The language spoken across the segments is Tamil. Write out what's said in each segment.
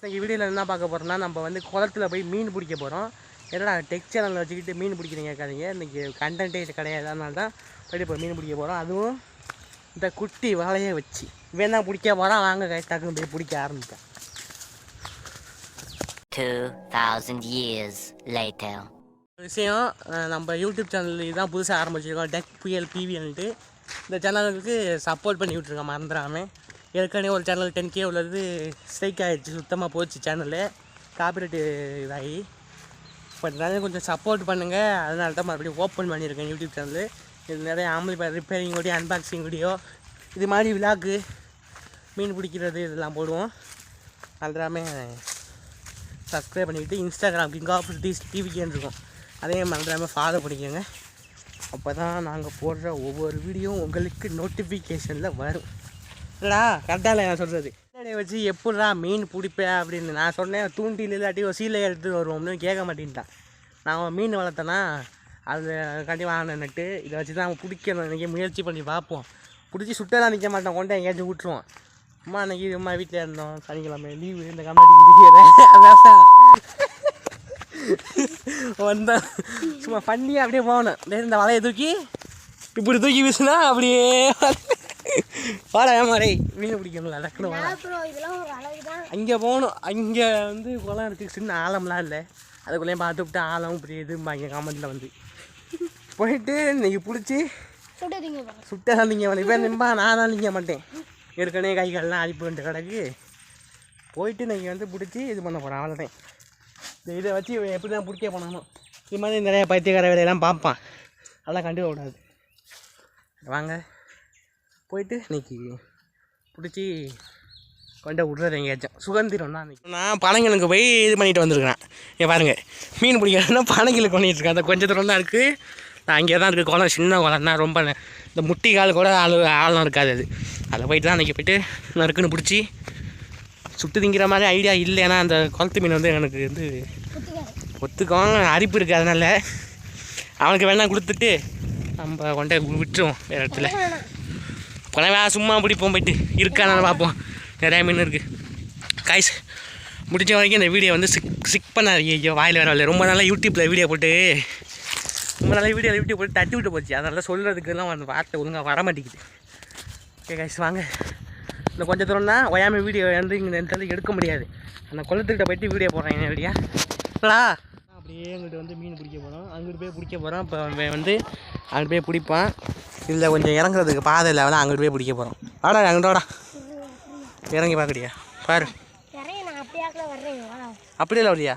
இன்னைக்கு வீடியோவில் என்ன பார்க்க போகிறோம்னா நம்ம வந்து குளத்துல போய் மீன் பிடிக்க போகிறோம் என்னடா டெக் சேனலில் வச்சுக்கிட்டு மீன் பிடிக்கிறீங்க கேட்காதீங்க. இன்றைக்கி கண்டென்ட்டே கிடையாது. அதனால தான் போயிட்டு இப்போ மீன் பிடிக்க போகிறோம் அதுவும் இந்த குட்டி வலையை வச்சு. இவன் தான் பிடிக்க போகிறான் வாங்க கைட்டாக்கு போய் பிடிக்க ஆரம்பித்தான் 2,000 years later. ஒரு விஷயம் நம்ம யூடியூப் சேனல் தான் புதுசாக ஆரம்பிச்சிருக்கோம். டெக் புயல் பிவின்ட்டு இந்த சேனலுக்கு சப்போர்ட் பண்ணி விட்ருக்கோம் மறந்துடாமல் ஏற்கனவே ஒரு சேனல் டென் கே உள்ளது. ஸ்ட்ரைக் ஆகிடுச்சு சுத்தமாக போச்சு சேனலு காப்பிரைட்டு இதாகி பட் நிறைய கொஞ்சம் சப்போர்ட் பண்ணுங்கள் அதனால தான் மறுபடியும் ஓப்பன் பண்ணியிருக்கேன் யூடியூப் சேனலு இது நிறைய ஆம்பளை ரிப்பேரிங் வீடியோ அன்பாக்சிங் வீடியோ இது மாதிரி விழாக்கு மீன் பிடிக்கிறது இதெல்லாம் போடுவோம். அதெல்லாமே சப்ஸ்கிரைப் பண்ணிக்கிட்டு இன்ஸ்டாகிராம் கிங் ஆஃப் டீஸ் டிவிக்கேன்னு இருக்கும் அதையும் மறந்துடாமல் ஃபாலோ பண்ணிக்கோங்க. அப்போ தான் நாங்கள் போடுற ஒவ்வொரு வீடியோவும் உங்களுக்கு நோட்டிஃபிகேஷனில் வரும். இல்லடா கரெக்டாக இல்லை நான் சொல்கிறது என்னடே வச்சு எப்படிடா மீன் பிடிப்பேன் அப்படின்னு நான் சொன்னேன். தூண்டில் இல்லாட்டி ஒரு சீலை எடுத்து வருவோம்னு கேட்க மாட்டேன்ட்டான். நான் மீன் வளர்த்தேன்னா அது கண்டிப்பாக வாங்கினட்டு இதை வச்சு தான் அவன் பிடிக்கணும் இன்றைக்கி முயற்சி பண்ணி பார்ப்போம். பிடிச்சி சுட்டெல்லாம் நிற்க மாட்டோம் கொண்டு எங்கேயாச்சும் விட்டுருவோம் அம்மா அன்றைக்கி அம்மா வீட்டில் இருந்தோம். சனிக்கிழமை லீவு இந்த கம்மாட்டிக்கு அதான். வந்தோம். சும்மா பண்ணி அப்படியே போகணும் இந்த வலையை தூக்கி இப்படி தூக்கி வீசுனா அப்படியே வாடா ஏமாறே மீன் அழகு தான் அங்கே போகணும் அங்கே வந்து குளம் இருக்குது சின்ன ஆழம்லாம் இல்லை. அதுக்குள்ளேயும் பார்த்து விட்டு ஆழம் இப்படி இதும்பாங்க காமெண்ட்டில் வந்து. போயிட்டு இன்னைக்கு பிடிச்சி சுட்ட தான் நீங்கள் இப்போ நிம்பா நான் தான் நிற்க மாட்டேன். ஏற்கனவே கை கால்லாம் அடிப்பு வந்துட்டு கிடக்கு. போயிட்டு இன்னைக்கு வந்து பிடிச்சி இது பண்ண போகிறேன் அவ்வளோதான் இந்த இதை வச்சு எப்படி தான் பிடிக்க போனானோ. இது மாதிரி நிறைய பைத்தியக்கார வேலையெல்லாம் பார்ப்பான். அதெல்லாம் கண்டுக்க கூடாது. வாங்க. போயிட்டு இன்னைக்கு பிடிச்சி கொண்டு விட்றது எங்கேயாச்சும். சுகந்திரம் தான் அன்றைக்கி நான் பனங்களுக்கு போய் இது பண்ணிட்டு வந்திருக்கிறேன். இங்கே பாருங்கள் மீன் பிடிக்கிறதுனா பனங்களுக்கு பண்ணிகிட்டு இருக்கேன் அந்த கொஞ்சம் தூரம் தான் இருக்குது நான் அங்கே தான் இருக்குது குளம் சின்ன குளம் தான் ரொம்ப இந்த முட்டி கால் கூட ஆள் ஆழம் இருக்காது அது. அதில் போயிட்டு தான் அன்றைக்கி போயிட்டு நறுக்குன்னு பிடிச்சி சுட்டு திங்கிற மாதிரி ஐடியா இல்லை. ஏன்னா அந்த குளத்து மீன் வந்து எனக்கு வந்து ஒத்துக்கும் அரிப்பு இருக்குது அதனால். அவனுக்கு வேணால் கொடுத்துட்டு நம்ம கொண்டே விட்டுருவோம் வேறு இடத்துல. பணம் சும்மா பிடிப்போம் போயிட்டு. இருக்கானு பார்ப்போம். நிறையா மீன் இருக்குது காய்ஸ் முடிஞ்ச வரைக்கும் இந்த வீடியோ வந்து சிக் சிக் பண்ணாதீங்க. ஐயோ வாயில் வர வரல. ரொம்ப நாளாக யூடியூப்பில் வீடியோ போட்டு. ரொம்ப நாளாக வீடியோ யூடியூப் போட்டு தட்டி விட்டு போச்சு. அதனால சொல்கிறதுக்கெல்லாம் அந்த வார்த்தை ஒழுங்காக வர மாட்டேங்குது. ஓகே காய்ஸ் வாங்க. இந்த கொஞ்சம் தூரம்னா ஒயாமல் வீடியோ வந்து இங்கே இந்த இடத்துல எடுக்க முடியாது. அந்த குளத்துக்கிட்ட போயிட்டு வீடியோ போடுறேன். என்ன வீடியா அப்படியே அங்கிட்டு வந்து மீன் பிடிக்க போகிறோம் அங்கிட்டு போய் பிடிக்க போகிறோம் இப்போ வந்து அங்கிட்டு போய் பிடிப்பான். இதில் கொஞ்சம் இறங்குறதுக்கு பாதை இல்லை அதான் அங்கிட்டு போய் பிடிக்க போகிறோம் வாடா அங்கிட்டு வாடா. இறங்கி பார்க்கறியா? பாரு. நிறைய நான் அப்படியாக்கல வர்றேங்களா அப்படி இல்லை அப்படியா?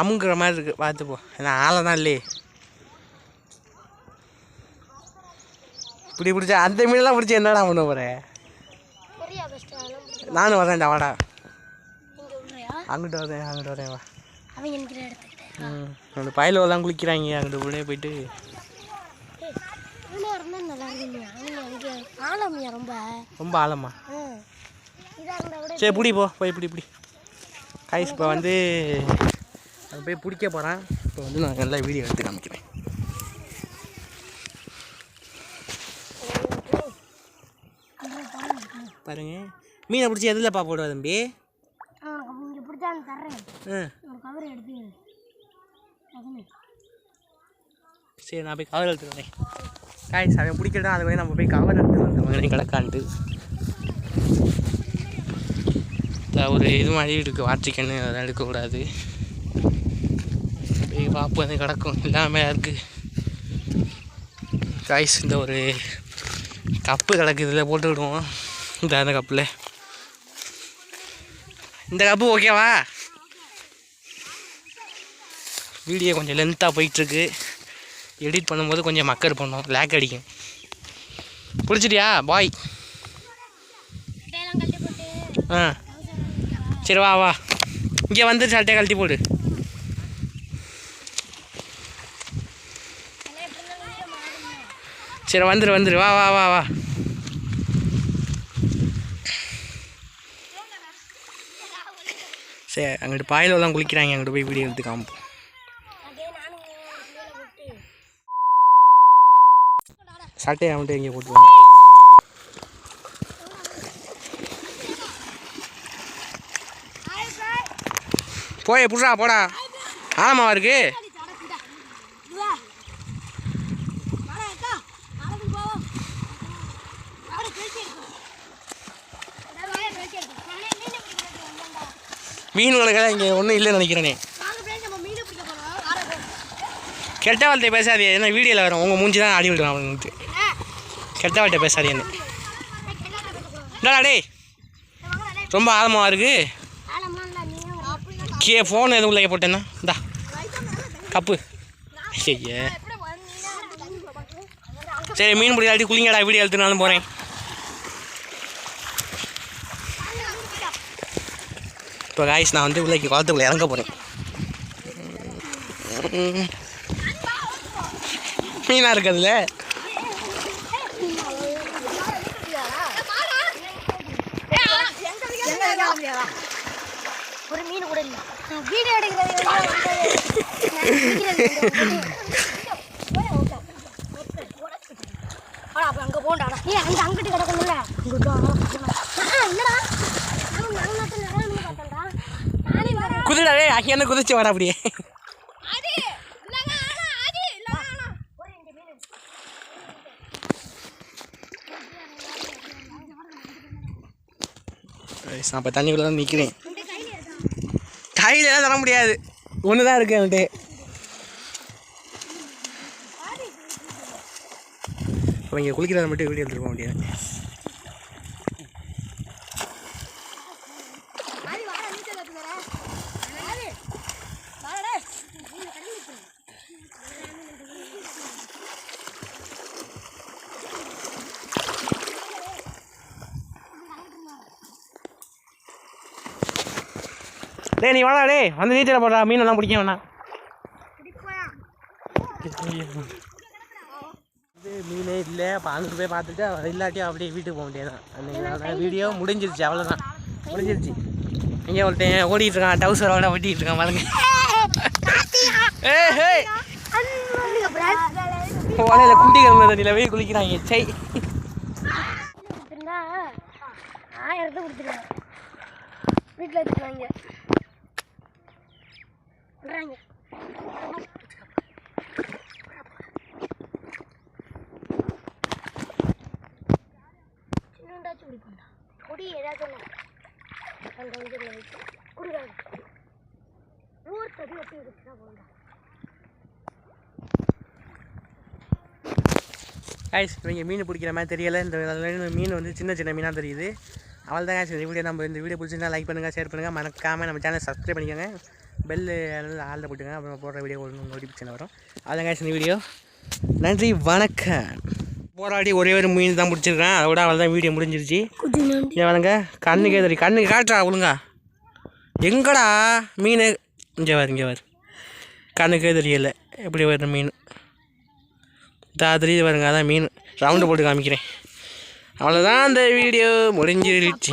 அமுங்குற மாதிரி இருக்குது பார்த்து போ. ஏன்னா ஆளை தான் இல்லையே. இப்படி பிடிச்சா அந்த மீனெல்லாம் பிடிச்சி என்னடா பண்ண போகிறேன் நானும் வரேன்டா வாடா. அங்கிட்டு வரேன் அங்கிட்டு வரேன் வா. அவங்க நிற்கிற இடத்துக்கிட்ட ம். அந்த பயலுவெல்லாம் குளிக்கிறாங்க அங்கிட்டு உள்ளே போயிட்டு. நல்லா ஆழமியா ரொம்ப. ரொம்ப ஆழமா? சரி பிடி போ போய் பிடி பிடி. கைஸ் இப்போ வந்து அது போய் பிடிக்க போகிறேன் இப்போ வந்து நான் நல்லா வீடியோ எடுத்து காமிக்கிறேன். பாருங்க. மீனை பிடிச்சி எதுலப்பா போடுவா தம்பி? எடுத்துக்கிறேன் சரி நான் போய் கவர் எடுத்து வரேன். காய்ஸ் அவன் பிடிக்கல அது போய் நம்ம போய் கவர் எடுத்து வந்தோம் கிடக்காண்டு ஒரு இது மாதிரி இருக்குது வாட்சிக்கன்னு அதெல்லாம் எடுக்கக்கூடாது. போய் பாப்பு வந்து கிடக்கும். இல்லாமல் இருக்குது காய்ஸ் இந்த ஒரு கப்பு கிடக்கு இதில் போட்டு விடுவோம் இந்த அந்த கப்பில் இந்த கப்பு ஓகேவா வீடியோ கொஞ்சம் லென்த்தாக போயிட்டுருக்கு எடிட் பண்ணும்போது கொஞ்சம் மக்கர் பண்ணும் லேக் அடிக்கும். பிடிச்சிட்டியா பாய் ஆ. சரி வா வா. இங்கே வந்து சட்டையை கழட்டி போடு. சரி வந்துரு வந்துரு. வா வா வா வா. சரி அங்கிட்டு பாயில் தான் குளிக்கிறாங்க. அங்கிட்டு போய் வீடியோ எடுத்து காமிப்போம் அதே நானும் கீழே போட்டு சட்டையை அவன்ட்டு எங்கே போட்டுருவாங்க போய் புடுறா போடா. ஆமாவா இருக்கு? மீன் வளர்க்க இங்கே ஒன்றும் இல்லைன்னு நினைக்கிறேனே. கெட்ட வார்த்தை பேசாதே என்ன வீடியோவில் வரும். உங்கள் மூஞ்சி தான் அடி விடுவேன் அவனுக்கு கெட்டவாட்ட வார்த்தை பேசாதே என்ன என்னடா டேய்? ரொம்ப ஆழமாக இருக்கு. கே ஃபோன் எதுவும் உள்ளே போட்டேன்னா? இந்தா. கப்பு. ஐயா சரி மீன் பிடிக்காட்டி குளிங்கடா வீடியோ எழுத்துனாலும் போகிறேன் இப்போ காய்ஸ் நான் வந்து உள்ளே குளத்துக்குள்ளே இறங்க போகிறேன் மீனாக இருக்குதுல்ல ஒரு மீன் கூட இல்லை. வீடியோ எடுக்கிறது அங்க போண்டாடா. ஏ அங்க அங்கிட்டு கிடக்கணும்ல இங்கிட்டு நான் மட்டும் நிறைய மீன் பார்த்தேன்டா. நானே அங்கே என்ன குதிச்சு வர அப்படியே அது இல்லங்க ஆனா அது இல்லங்க ஒரு ரெண்டு மீன் நான் இப்போ தண்ணிக்குள்ளே தான் நிற்கிறேன் கையிலலாம் தர முடியாது. ஒன்று தான் இருக்கு என்கிட்ட. இப்போ இங்கே குளிக்கிறத மட்டும் வீடியோ எடுத்துருக்க முடியாது அது வர நீச்சல் கத்துக்கற அது வாடா மீன் கடல் டேய் நீ வாடா டேய். வந்து நீச்சல் போடுறா மீனெல்லாம் பிடிக்க வேணாம். மீனே இல்லை. அங்கே போய் பார்த்துட்டு இல்லாட்டி அப்படியே வீட்டுக்கு போக முடியாது அந்த வீடியோ முடிஞ்சிருச்சு அவ்வளோதான் முடிஞ்சிருச்சு. இங்கே ஒருத்தன் ஓடிட்டு இருக்கான் டவுசரோட ஓட்டிட்டு இருக்கான் பாருங்க. ஏய் ஹே உலையில குண்டி கிடந்த தண்ணியில் போய் குளிக்கிறாங்க. சை. ஆயிரத்தை கொடுத்துருவாங்க வீட்டில் வச்சுருவாங்க விட்றாங்க சின்னண்டாச்சும் குடிப்பா குடி ஏதாச்சும் அந்த இதில் வச்சு குடிக்காது ஊர் தடி வச்சு வச்சுனா போண்டா காய்ஸ் இவங்க மீன் பிடிக்கிற மாதிரி தெரியல. இந்த மீன் வந்து சின்ன சின்ன மீனாக தெரியுது. அவள் தான் இந்த வீடியோ நம்ம இந்த வீடியோ பிடிச்சிருந்தா லைக் பண்ணுங்கள் ஷேர் பண்ணுங்கள் மறக்காமல் நம்ம சேனல் சப்ஸ்கிரைப் பண்ணிக்கோங்க. பெல்லு ஆளில் போட்டுங்க அப்புறம் போடுற வீடியோ ஒரு நோட்டிஃபிகேஷன் வரும். அதான் இந்த வீடியோ நன்றி வணக்கம். போராடி ஒரே ஒரு மீன் தான் பிடிச்சிருக்கேன் அதோட அவள் தான் வீடியோ முடிஞ்சிருச்சு. இங்கே வாங்க கண்ணுக்கே தெரியும் கண்ணுக்கு காட்டுறா ஒழுங்கா. எங்கடா மீன்? இங்கே வாரு இங்கே வாரு கண்ணுக்கே தெரியல. எப்படி வருது மீன்? தா தெரியுது பாருங்க அதான் மீன். ரவுண்டு போட்டு காமிக்கிறேன். அவ்வளோதான் அந்த வீடியோ முடிஞ்சிருச்சு.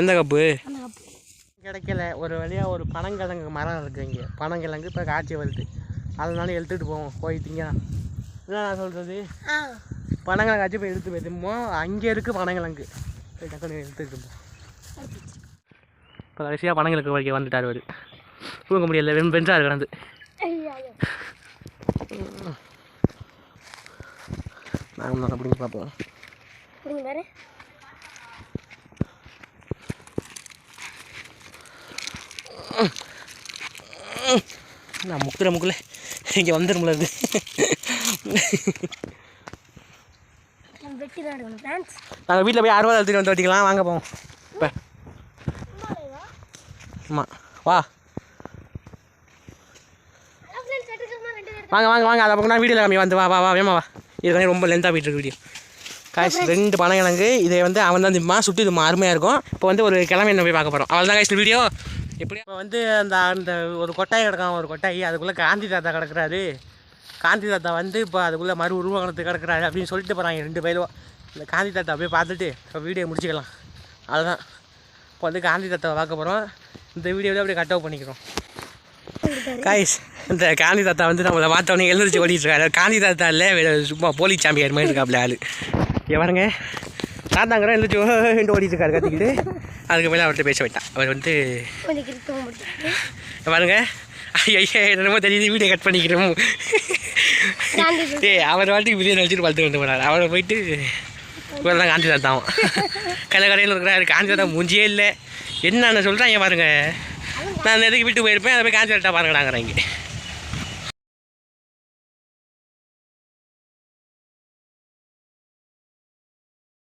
எந்த கப்பு கிடைக்கல. ஒரு வழியாக ஒரு பனங்கிழங்கு மரம் இருக்குது இங்கே. பனங்கிழங்கு இப்போ காய்ச்சி வருது. அதனால எடுத்துகிட்டு போவோம். போய் திங்கலாம் என்ன நான் சொல்கிறது பனங்கிழங்கு காய்ச்சி போய் எடுத்து போய் திம்போம் அங்கே இருக்குது பனங்கிழங்கு. போய் டக்குனு எடுத்துகிட்டு போவோம் இப்போ கடைசியாக பனங்கிழங்கு வரைக்கும் வந்துட்டார் அவர் தூங்க முடியல. வெறும் பெஞ்சார் கிடந்து. நாங்கள் நல்லா பிடிங்க பார்ப்போம் புரியுங்க பாரு நான் முக்குற முக்குல. இங்கே வந்துடும்ல ஃப்ரெண்ட்ஸ் நாங்கள் வீட்டில் போய் அறுபது எடுத்துகிட்டு வந்து வட்டிக்கலாம். வாங்க போவோம். இப்போ ஆமாம் வா. வாங்க வாங்க வாங்க. அதை பக்கம் நான் வீடியோவில் காமி வந்து வா வா வா வேமா வா. இது ரொம்ப லென்த்தாக போயிட்டு இருக்கு வீடியோ காய்ச்சி ரெண்டு பனங்கிழங்கு இதை வந்து அவன் தான் திம்மா சுட்டு இது அருமையாக இருக்கும். இப்போ வந்து ஒரு கிழமை என்ன போய் பார்க்க போகிறோம் அவள் தான் காய்ச்சி வீடியோ எப்படி இப்போ வந்து அந்த அந்த ஒரு கொட்டாய் கிடக்கான் ஒரு கொட்டாய். அதுக்குள்ளே காந்தி தாத்தா கிடக்குறாரு. காந்தி தாத்தா வந்து இப்போ அதுக்குள்ளே மறு உருவாக்கணத்துக்கு கிடக்குறாரு அப்படின்னு சொல்லிட்டு போகிறாங்க ரெண்டு பேரும். இந்த காந்தி தாத்தா போய் பார்த்துட்டு இப்போ வீடியோ முடிச்சுக்கலாம். அதுதான் இப்போ வந்து காந்தி தாத்தாவை பார்க்க போகிறோம் இந்த வீடியோவில் அப்படியே கட் அவுட் பண்ணிக்கிறோம். காய்ஸ் இந்த காந்தி தாத்தா வந்து நம்மளை பார்த்தோன்னே எழுந்திரிச்சு ஓடிட்டு இருக்காரு. காந்தி தாத்தா இல்லை சும்மா போலீஸ் சாம்பியன் மாதிரி இருக்காப்புல ஆள். எவருங்க பாருங்க தாத்தாங்கிறோம் எழுந்திரிச்சு ஓடிட்டு இருக்காரு கத்திக்கிட்டு. அதுக்கு மேலே அவர்கிட்ட பேச வைட்டான் அவர் வந்து பாருங்க. ஐயா என்னமோ தெரியுது வீடியோ கட் பண்ணிக்கிறோம். டேய் அவர் வாட்டிக்கு பிரியாணி வச்சுட்டு பழுத்து வந்து போனார் அவரை போயிட்டு இவர் தான். காந்தி தாத்தான் கடை கடையில் இருக்கிறாரு. காந்தி தாத்தா மூஞ்சியே இல்லை. என்னென்ன சொல்கிறாங்க பாருங்க. நான் எதுக்கு வீட்டுக்கு போயிருப்பேன். அதை போய் காந்தி தாத்தா பாருங்கடாங்கிறேன் இங்கே